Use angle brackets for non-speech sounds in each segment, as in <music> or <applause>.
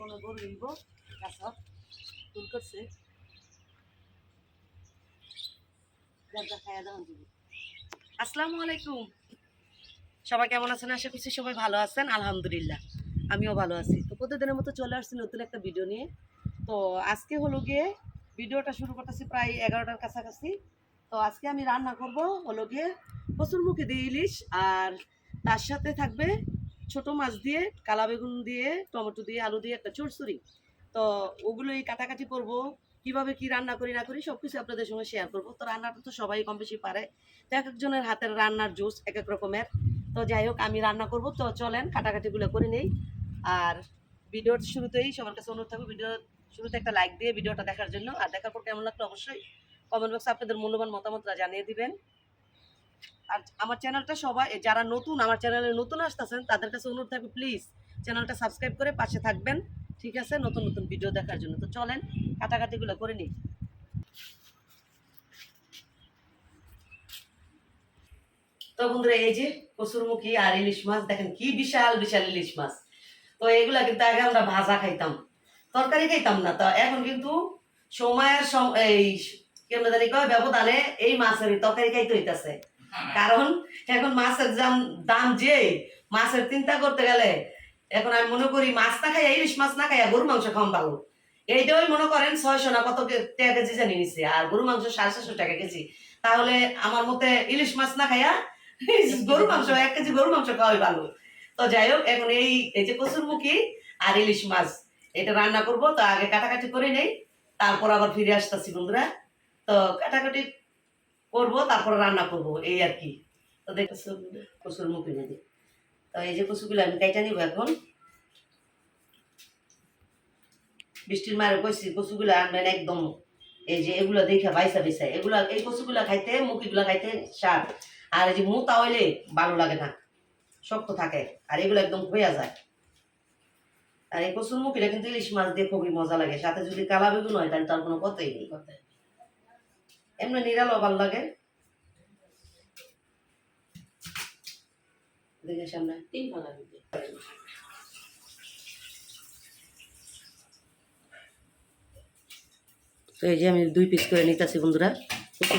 নিব করছে। আসসালামু আলাইকুম। সবাই কেমন আছেন? আশা করছি সবাই ভালো আছেন। আলহামদুলিল্লাহ, আমিও ভালো আছি। তো প্রতিদিনের মতো চলে আসছি নতুন একটা ভিডিও নিয়ে। তো আজকে হলো গিয়ে ভিডিওটা শুরু করতেছি প্রায় এগারোটার কাছাকাছি। তো আজকে আমি রান্না করব হলো গিয়ে কচুরমুখী দিয়ে ইলিশ, আর তার সাথে থাকবে ছোট মাছ দিয়ে, কালা বেগুন দিয়ে, টমেটো দিয়ে, আলু দিয়ে একটা চুরচুরি। তো ওগুলোই কাটাকাটি করব। কীভাবে কি রান্না করি, না করি সব কিছু আপনাদের সঙ্গে শেয়ার করব। তো রান্নাটা তো সবাই কম বেশি পারে। তো এক একজনের হাতের রান্নার জুস এক এক রকমের। তো যাই হোক, আমি রান্না করব। তো চলেন, কাটাকাটিগুলো করে নেই। আর ভিডিওর শুরুতেই সবার কাছে অনুরোধ থাকবে, ভিডিও শুরুতে একটা লাইক দিয়ে ভিডিওটা দেখার জন্য। আর দেখার পর কেমন লাগল অবশ্যই কমেন্ট বক্সে আপনাদের মূল্যবান মতামতটা জানিয়ে দিবেন। আর আমার চ্যানেলটা সবাই যারা নতুন, আমার চ্যানেলে নতুন আসতেছেন, তাদের কাছে অনুরোধ থাকবে প্লিজ চ্যানেলটা সাবস্ক্রাইব করে পাশে থাকবেন। ঠিক আছে? নতুন নতুন ভিডিও দেখার জন্য। তো চলেন, কাটাকাটিগুলো করে নিই। তো বন্ধুরা, এই যে কসুরমুখী আর ইলিশ মাছ, দেখেন কি বিশাল বিশাল ইলিশ মাছ। তো এগুলা কিন্তু আগে আমরা ভাজা খাইতাম, তরকারি খাইতাম না। তো এখন কিন্তু সময়ের এই, কেমন জানি কয়, ব্যবধানে এই মাছের তরকারি খাইতে হইতাছে। কারণ এখন মাছের দাম দাম যে মাছের চিন্তা করতে গেলে এখন আমি মনে করি মাছ না খাইয়া, ইলিশ মাছ না খাইয়া গরু মাংস খাওয়ান ভালো। এইটাই মনে করেন ছয়শো না কত টাকা কেজি জানি নিছে, আর গরু মাংস সাড়ে চারশো টাকা কেজি। তাহলে আমার মতে ইলিশ মাছ না খাইয়া <laughs> গরু মাংস, এক কেজি গরু মাংস খাওয়াই ভালো। তো যাই হোক, এখন এই এই যে কচুরমুখী আর ইলিশ মাছ, এটা রান্না করব, তো আগে কাটাকাটি করে নেই, তারপর আবার ফিরে আসতেছি বন্ধুরা। তো কাটাকাটি করব, তারপর রান্না করব, এই আর কি। তো দেখতেছো কচুর মুখে নেই তো এই যে কচুগুলো আমি কাইটা নিব এখন। বৃষ্টির মারে কইছি, কচুগুলো আনবেন একদম। এই যে এগুলো দেখে বাইসা বাইসা। এগুলা, এই কচুগুলা খাইতে, মুখিগুলা খাইতে স্বাদ। আর এই যে মোতা হইলে ভালো লাগে না। শক্ত থাকে, আর এগুলো একদম হইয়া যায়। আর এই কচুর মুখিটা কিন্তু ইলিশ মাছ দিয়ে খুবই মজা লাগে। সাথে যদি কালা বেগুন হয়, তাহলে তার কোনো কথাই নেই। এমনি নিরালো ভালো লাগে। দেখে সামনে। তিন ভালো দিতে তো এই যে আমি দুই পিস করে নিতেছি বন্ধুরা কচুর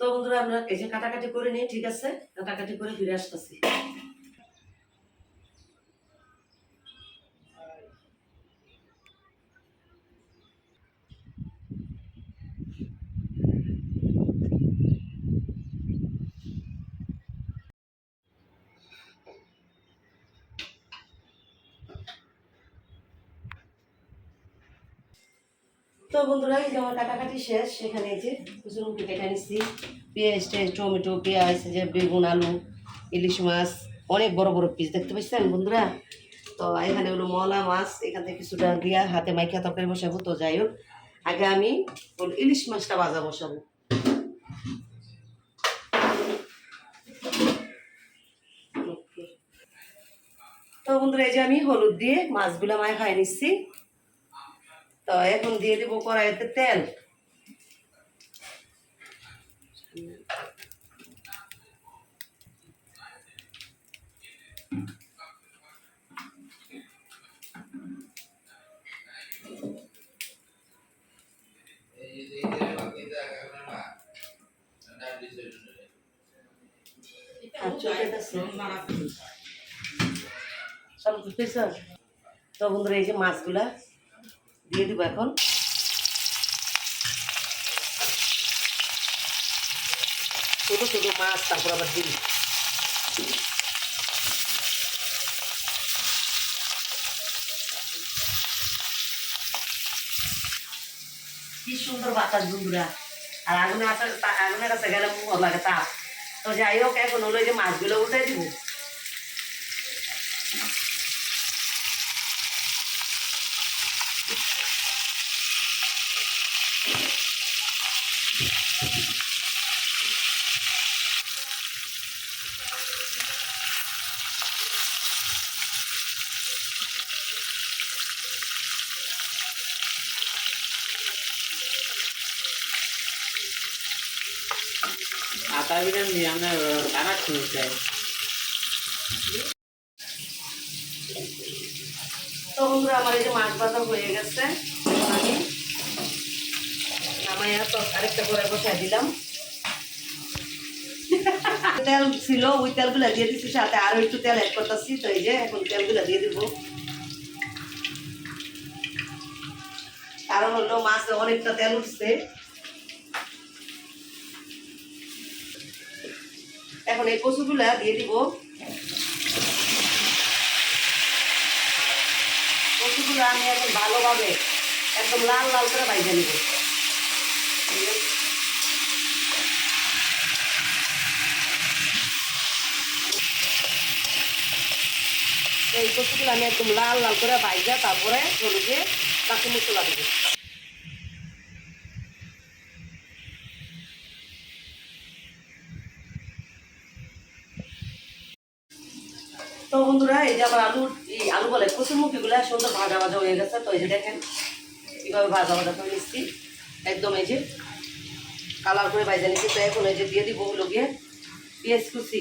তো বন্ধুরা আমরা এই যে কাটাকাটি করে নিই ঠিক আছে? কাটাকাটি করে ফিরে আসতেছি। তো বন্ধুরা, এই যে আমার কাটাকাটি শেষ। সেখানে যে কুচুর মুখে কেটে নিচ্ছি পেঁয়াজ টেজ, টমেটো, পেঁয়াজ যে বেগুন, আলু, ইলিশ মাছ, অনেক বড় বড় পিস দেখতে পাচ্ছেন বন্ধুরা? তো এখানে হলো মলা মাছ, এখান থেকে কিছুটা দিয়া হাতে মাইখা তরকারি বসাবো, তো যাই হোক। আগে আমি ইলিশ মাছটা ভাজা বসাবো। তো বন্ধুরা, এই যে আমি হলুদ দিয়ে মাছগুলো মায় খাই নিচ্ছি তো এখন দিয়ে দেবো কড়াইতে তেল। আচ্ছা, তো বন্ধুরা এই যে মাছগুলা দিয়ে দিব এখন। ছোট ছোট মাছ, তারপর আবার দিবি কি সুন্দর বাতাস বন্ধুরা। আর আগুনে আসার আগুনের কাছে গেলে লাগে তাপ। তো যাই হোক, এখন হলো যে মাছগুলো উঠে দিব। আটা তো বন্ধুরা, আমার এই যে মাছ হয়ে গেছে, আমি তো আরেকটা করে বসাই দিলাম। <laughs> তেল ছিল, ওই তেলগুলো দিয়ে দিচ্ছি সাথে আরও একটু তেল অ্যাড করতেছি, তো এই যে এখন তেলগুলো দিয়ে দিব। কারণ হলো মাছে অনেকটা তেল উঠছে। এখন এই কচুগুলা দিয়ে দিব। কচুগুলো আমি এখন ভালোভাবে একদম লাল লাল করে বাইজে নিব। এই কচুগুলো আমি একদম লাল লাল করে বাইজা তারপরে হলুদে বাকি মশলা দেবো। তো বন্ধুরা, এই যে আমার আলু, এই আলু বলে কচুরমুখিগুলো সুন্দর ভাজা ভাজা হয়ে গেছে। তো এই যে দেখেন, কীভাবে ভাজা ভাজা করে নিচ্ছি। একদম এই যে কালার করে ভাজা নিচ্ছি। তো এখন এই যে দিয়ে দিব হলো গিয়ে পেঁয়াজ কুচি।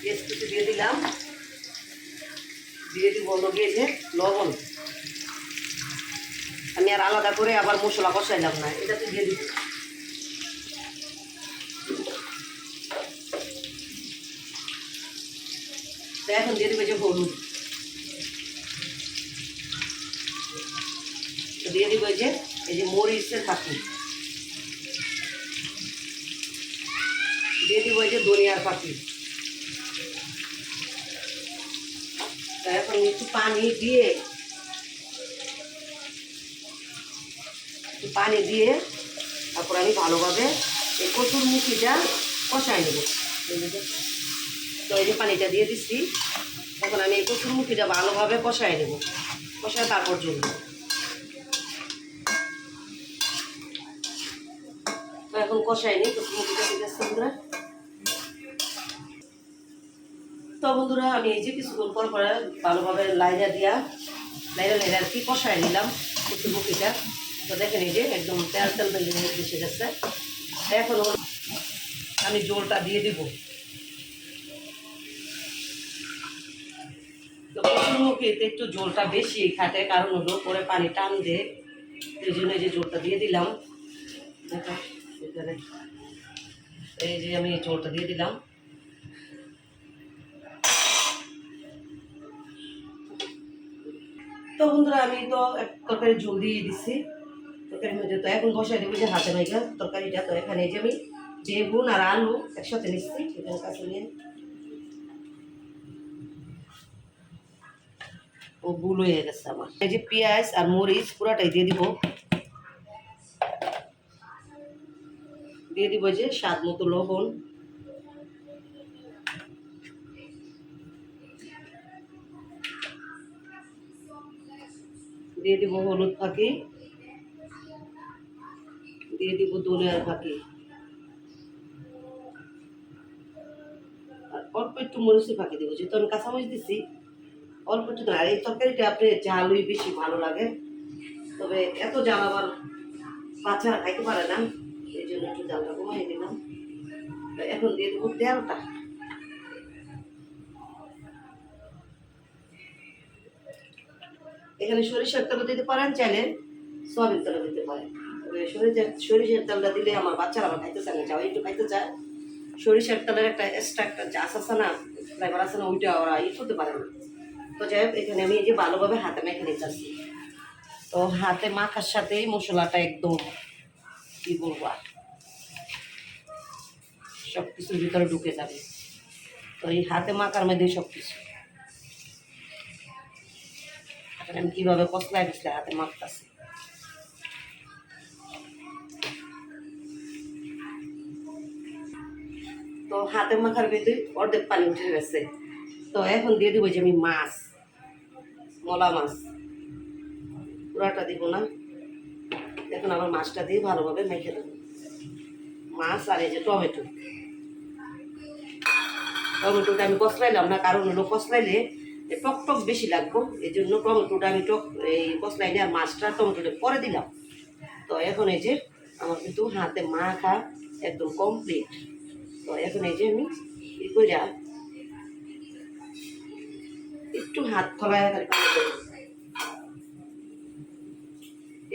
পেঁয়াজ কুচি দিয়ে দিলাম। দিয়ে দিব হলো গিয়ে যে লবণ। আমি আর আলাদা করে আবার মশলা কষাইলাম না, এটাতে দিয়ে দিব। এখন দিয়ে দেবে যে হলুদ। দিয়ে দিব যে, এই যে মরিচের পাখি দিয়ে দিব যে দরিয়ার পাখি। এখন একটু পানি দিয়ে পানি দিয়ে তারপর আমি ভালোভাবে এই কচুর মুখিটা কষাই নেব। তো এই যে পানিটা দিয়ে দিচ্ছি এখন আমি এই কচুর মুখিটা ভালোভাবে কষাই নেব। কষায় তারপর তো এখন কষাই নিই কচুর মুখিটা ঠিক আছে বন্ধুরা? তো বন্ধুরা, আমি এই যে কিছুক্ষণ পর পরে ভালোভাবে লাইরা দিয়া, লাইরা লাইরা আর কি কষাই নিলাম কচুর মুখিটা তো দেখেন এই যে একদম তেল তেল বসে গেছে। এখন আমি জলটা দিয়ে দিব। তো একটু জলটা বেশি খাটে, কারণ হলো পরে পানি টান দে এই জন্য যে জলটা দিয়ে দিলাম। এই যে আমি জলটা দিয়ে দিলাম। তো বন্ধুরা, আমি তো এক তরকারি জল দিয়ে দিচ্ছি তরকারির মধ্যে তো এখন বসাই দেবো যে হাতে মাইকা তরকারিটা। তো এখানে যে আমি বেগুন আর আলু একসাথে নিচ্ছি। এখানে কাছে নিয়ে ও ভুল হয়ে গেছে আমার। এই যে পেঁয়াজ আর মরিচ পুরাটাই দিয়ে দিব। দিয়ে দিব যে স্বাদ মতো লবণ। দিয়ে দিব হলুদ ফাঁকি। দিয়ে দিব দলিয়ার ফাঁকি। আর অল্প একটু মরিচের ফাঁকি দেবো, যেহেতু আমি কাঁচামরিচ দিচ্ছি অল্প একটু। আর এই তরকারিটা আপনি ঝালই বেশি ভালো লাগে। তবে এত জাল আবার বাচ্চারা খাইতে পারে না। এই জন্য একটু জালটা কমাই দিলাম। এখন দিয়ে দেবো তেলটা। এখানে সরিষার তেলও দিতে পারেন, চাইলে সয়াবিন তেলও দিতে পারেন। তবে সরিষার সরিষার তেলটা দিলে আমার বাচ্চারা আবার খাইতে চায় না যাও একটু খাইতে চায়। সরিষার তেলের একটা এক্সট্রা একটা চাষ আছে না? ফ্লেভার আছে না, ওইটা ওরা ই করতে পারে না। তো যাই হোক, এখানে আমি এই যে ভালোভাবে হাতে মেখে নিতেছি। তো হাতে মাখার সাথেই মশলাটা একদম, কি বলব সব কিছুর ভিতরে ঢুকে যাবে। তো এই হাতে মাখার মধ্যে সব কিছু আমি কীভাবে কসলায় দিচ্ছি হাতে মাখতেছি? তো হাতে মাখার ভিতরে অর্ধেক পানি উঠে গেছে। তো এখন দিয়ে দিব যে আমি মাছ, মলা মাছ। পুরাটা দিব না। এখন আমার মাছটা দিয়ে ভালোভাবে মেখে দেবো মাছ আর এই যে টমেটো। টমেটোটা আমি কষলাইলাম না, কারণ হলো কষলাইলে টক টক বেশি লাগবো। এই জন্য টমেটোটা আমি টক, এই কসলাইনে আর মাছটা টমেটোটা পরে দিলাম। তো এখন এই যে আমার কিন্তু হাতে মাখা একদম কমপ্লিট তো এখন এই যে আমি ই কইরা একটু হাত দেবো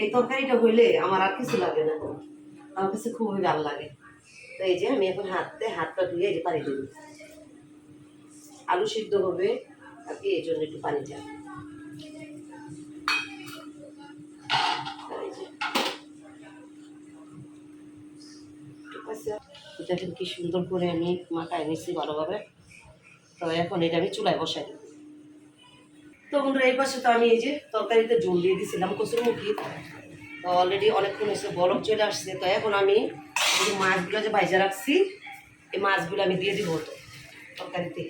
এই তরকারিটা হইলে আমার আর কিছু লাগে না। আমার কাছে খুবই ভালো লাগে। তো এই যে আমি এখন হাতে হাতটা ধুয়ে এই যে পানি দেবো আলু সিদ্ধ হবে আর কি, এই জন্য একটু পানি চাই দেখেন কি সুন্দর করে আমি মাখায় নিচ্ছি ভালোভাবে। তো এখন এটা আমি চুলায় বসাই দেবো। তো বন্ধুরা, এই পাশে তো আমি এই যে তরকারিতে জল দিয়ে দিয়েছিলাম কচুর মুখি তো অলরেডি অনেকক্ষণ এসে বরফ চলে আসছে। তো এখন আমি মাছগুলো যে ভাইজা রাখছি, এই মাছগুলো আমি দিয়ে দিব তো তরকারিতে।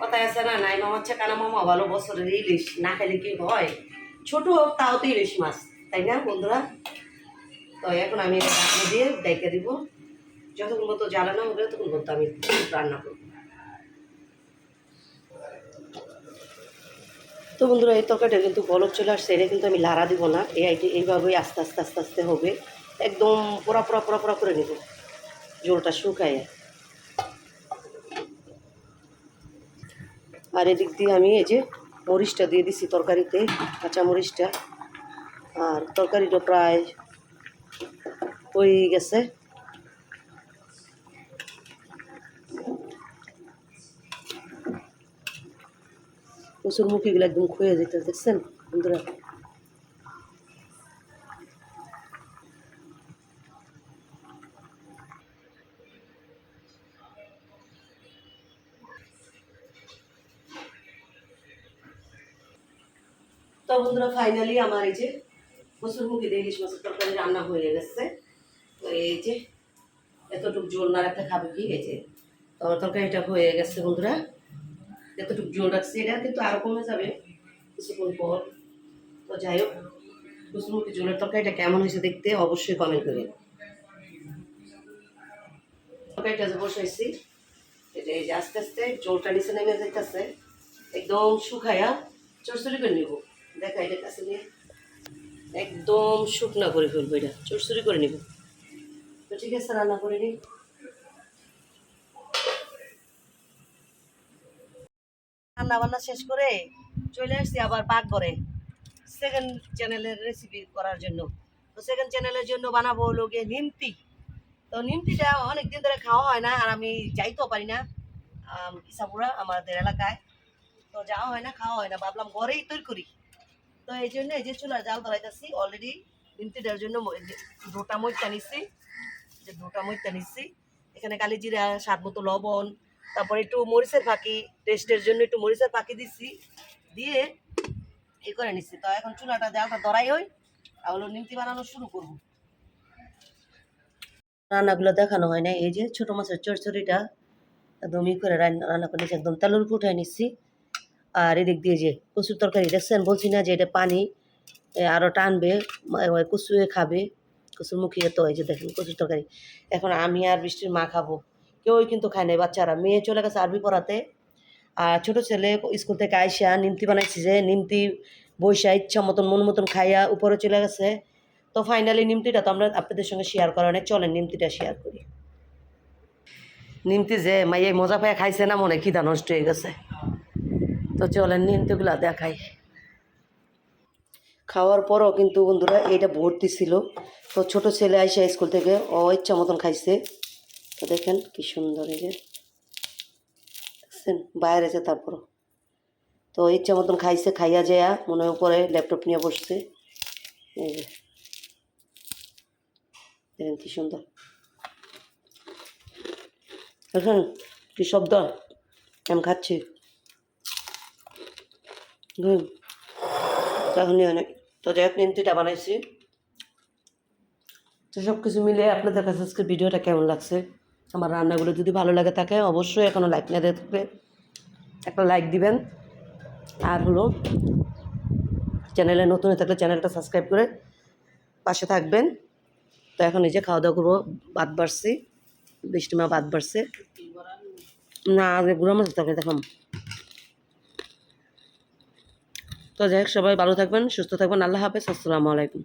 কথায় আছে না, নাই মামার চেয়ে কানা মামা, ভালো বছরের ইলিশ। না খেলে কি হয়? ছোট হোক, তাও তো ইলিশ মাছ, তাই না বন্ধুরা? তো এখন আমি দিয়ে ডেকে দিব। যতক্ষণ মতো জ্বালানো হবে, ততক্ষণ মতো আমি রান্না করব। তো বন্ধুরা, এই তরকারিটা কিন্তু বলক চলে আসছে, এটা কিন্তু আমি লাড়া দিব না। এই আইটি, এইভাবেই আস্তে আস্তে আস্তে আস্তে হবে। একদম পোড়া পোড়া পোড়া পোড়া করে নেব। জলটা শুকায়। আর এদিক দিয়ে আমি এই যে মরিচটা দিয়ে দিছি তরকারিতে কাঁচা মরিচটা আর তরকারিটা প্রায় হয়ে গেছে। কচুর মুখিগুলো একদম খুঁয়ে যেতে দেখছেন বন্ধুরা? তো বন্ধুরা ফাইনালি আমার এই যে কচুর মুখি দিয়ে ইলিশ মাছের তরকারি রান্না হয়ে গেছে। তো এই যে এতটুকু জোল না রাখতে খাবে কি? তো আমার তরকারিটা হয়ে গেছে বন্ধুরা। এতটুকু জোল রাখছি, এটা কিন্তু আরও কমে যাবে। কিছুক্ষণ পর তো যাই হোক কুসুমুখী জোলের তরকারিটা কেমন হয়েছে দেখতে অবশ্যই কমেন্ট করেন তরকারিটা যে বসাইছি, এটা এই যে আস্তে আস্তে জোলটা নিচে নেমে যাইতেছে। একদম শুকায়া চরচড়ি করে নিব। দেখা, এটা কাছে নিয়ে একদম শুকনা করে ফেলব এটা চরচড়ি করে নিব। তো ঠিক আছে, রান্না করে নিই। রান্না বান্না শেষ করে চলে আসছি আবার পাক করে সেকেন্ড চ্যানেলের রেসিপি করার জন্য। তো সেকেন্ড চ্যানেলের জন্য বানাবো হলো গিয়ে নিমতি তো নিমতিটা অনেকদিন ধরে খাওয়া হয় না আর আমি যাইতেও পারি না ইসাপুরা আমাদের এলাকায়। তো যাওয়া হয় না, খাওয়া হয় না, ভাবলাম ঘরেই তৈরি করি। তো এই জন্য এই যে চুলার জাল ধরাইতেছি অলরেডি নিমতিটার জন্য দুটা মইটা নিচ্ছি যে দুটা মইটা নিচ্ছি এখানে কালি জিরা, স্বাদ মতো লবণ তারপরে একটু মরিচের ফাঁকি টেস্টের জন্য একটু মরিচের ফাঁকি দিচ্ছি দিয়ে এ করে নিচ্ছি তো এখন চুলাটা জালটা ধরাই হই তাহলে নিমতি বানানো শুরু করব। রান্নাগুলো দেখানো হয় না এই যে ছোট মাছের চরচড়িটা একদম ই করে রান্না রান্না করে একদম তেলের উপর উঠাই নিচ্ছি আর এদিক দিয়ে যে কচুর তরকারি দেখছেন বলছি না যে এটা পানি এ, আরও টানবে কচুয়ে খাবে কচুর মুখিয়ে তো এই যে দেখেন কচুর তরকারি। এখন আমি আর বৃষ্টির মা খাব। কেউই কিন্তু খায় নাই, বাচ্চারা। মেয়ে চলে গেছে আরবি পড়াতে, আর ছোটো ছেলে স্কুল থেকে আইসা নিমতি বানাইছি যে, নিমতি বৈশা ইচ্ছা মতন, মন মতন খাইয়া উপরে চলে গেছে। তো ফাইনালি নিমতিটা তো আমরা আপনাদের সঙ্গে শেয়ার করা অনেক, চলেন নিমতিটা শেয়ার করি। নিমতি যে মাইয়ে মজা পায় খাইছে না মনে, খিদা নষ্ট হয়ে গেছে। তো চলেন নিমতিগুলা দেখাই। খাওয়ার পরও কিন্তু বন্ধুরা, এইটা ভর্তি ছিল। তো ছোট ছেলে আইসা স্কুল থেকে, ও ইচ্ছা মতন খাইছে। তো দেখেন কি সুন্দর এই যে। দেখছেন? বাইরে আছে তারপরও। তো ইচ্ছা মতন খাইছে, খাইয়া যায় মনে উপরে ল্যাপটপ নিয়ে বসছে। এই যে। দেখেন কি সুন্দর। দেখেন কি শব্দ। আমি খাচ্ছি। তখনই অনেক তো যাই হোক নিমতিটা বানাইছি। তো সব কিছু মিলে আপনাদের কাছে আজকে ভিডিওটা কেমন লাগছে? আমার রান্নাগুলো যদি ভালো লাগে থাকে, অবশ্যই এখনও লাইক না থাকলে একটা লাইক দিবেন। আর হলো, চ্যানেলে নতুন থাকলে চ্যানেলটা সাবস্ক্রাইব করে পাশে থাকবেন। তো এখন এই যে খাওয়া দাওয়া করব, ভাত বাড়ছি, বৃষ্টি মা বাদ বাড়ছে। না, আগে গুঁড়া মাছ তরকারি দেখাম। তো যাই হোক, সবাই ভালো থাকবেন, সুস্থ থাকবেন, আল্লাহ হাফেজ, আসসালামু আলাইকুম।